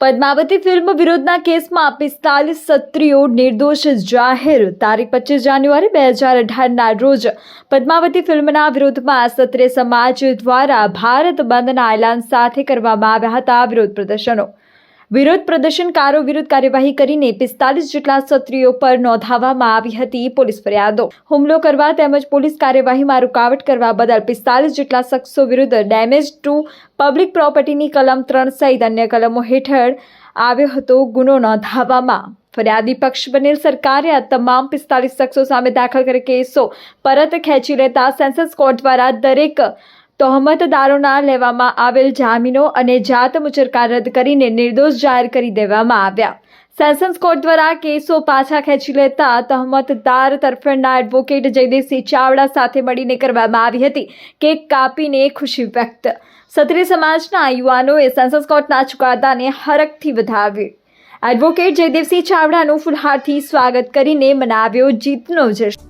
Padmavati film વિરોધના કેસમાં પિસ્તાલીસ સત્રીઓ નિર્દોષ જાહેર તારીખ પચીસ જાન્યુઆરી બે હજાર અઢારના રોજ પદ્માવતી ફિલ્મના વિરોધમાં ક્ષત્રિય સમાજ દ્વારા ભારત બંધના એલાન સાથે કરવામાં આવ્યા હતા વિરોધ પ્રદર્શનો વિરોધ પ્રદર્શનકારો વિરુદ્ધ કાર્યવાહી કરીને પિસ્તાલીસ જેટલા ક્ષત્રિયો પર નોંધાવવામાં આવી હતી પોલીસ ફરિયાદો. હુમલો કરવા તેમજ પોલીસ કાર્યવાહીમાં રૂકાવટ કરવા બદલ પિસ્તાલીસ જેટલા શખ્સો વિરુદ્ધ ડેમેજ ટુ પબ્લિક પ્રોપર્ટીની કલમ ત્રણ સહિત અન્ય કલમો હેઠળ આવ્યો હતો ગુનો નોંધાવવામાં. ફરિયાદી પક્ષ બનેલ સરકારે આ તમામ પિસ્તાલીસ શખ્સો સામે દાખલ કરેલ કેસો પરત ખેંચી લેતા સેન્સસ કોર્ટ દ્વારા દરેક તહોમતદારોના લેવામાં આવેલ જામીનો અને જાત મુચરકા રદ કરીને નિર્દોષ જાહેર કરી દેવામાં આવ્યા. સેશન્સ કોર્ટ દ્વારા કેસો પાછા ખેંચી લેતા તહમતદાર તરફેણના એડવોકેટ જયદેવસિંહ ચાવડા સાથે મળીને કરવામાં આવી હતી. કેક કાપીને ખુશી વ્યક્ત. ક્ષત્રિય સમાજના યુવાનોએ સેન્સસ કોર્ટના ચુકાદાને હરખથી વધાવ્યું. એડવોકેટ જયદેવસિંહ ચાવડાનું ફુલહારથી સ્વાગત કરીને મનાવ્યો જીતનો જશ્ન.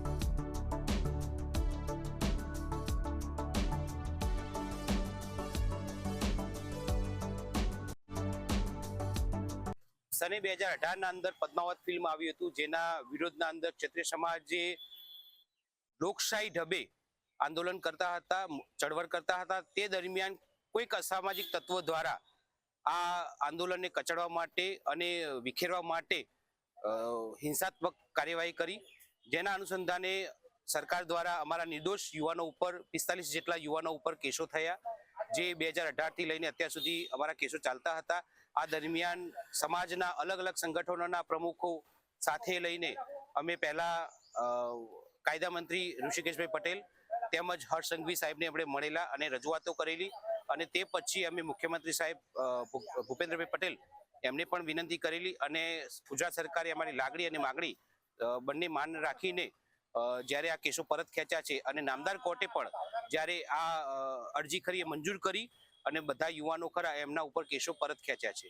સને બે હજાર અઢારના અંદર પદ્માવત ફિલ્મ આવ્યું હતું, જેના વિરોધના અંદર ક્ષત્રિય સમાજે લોકશાહી ઢબે આંદોલન કરતા હતા ચળવળ કરતા હતા. તે દરમિયાન કોઈક અસામાજિક તત્વો દ્વારા આ આંદોલનને કચડવા માટે અને વિખેરવા માટે હિંસાત્મક કાર્યવાહી કરી. જેના અનુસંધાને સરકાર દ્વારા અમારા નિર્દોષ યુવાનો ઉપર, પિસ્તાલીસ જેટલા યુવાનો ઉપર કેસો થયા, જે બે હજાર અઢારથી લઈને અત્યાર સુધી અમારા કેસો ચાલતા હતા. આ દરમિયાન સમાજના અલગ અલગ સંગઠનોના પ્રમુખો સાથે લઈને અમે પહેલા કાયદા મંત્રી ઋષિકેશભાઈ પટેલ તેમજ હર્ષ સંઘવી સાહેબને આપણે મળેલા અને રજૂઆતો કરેલી અને તે પછી અમે મુખ્યમંત્રી સાહેબ ભૂપેન્દ્રભાઈ પટેલ એમને પણ વિનંતી કરેલી અને ગુજરાત સરકારે અમારી લાગણી અને માગણી બંને માન રાખીને જ્યારે આ કેસો પરત ખેંચ્યા છે અને નામદાર કોર્ટે પણ જ્યારે આ અરજી ખરી મંજૂર કરી અને બધા યુવાનો ખરા એમના ઉપર કેસો પરત ખેંચ્યા છે.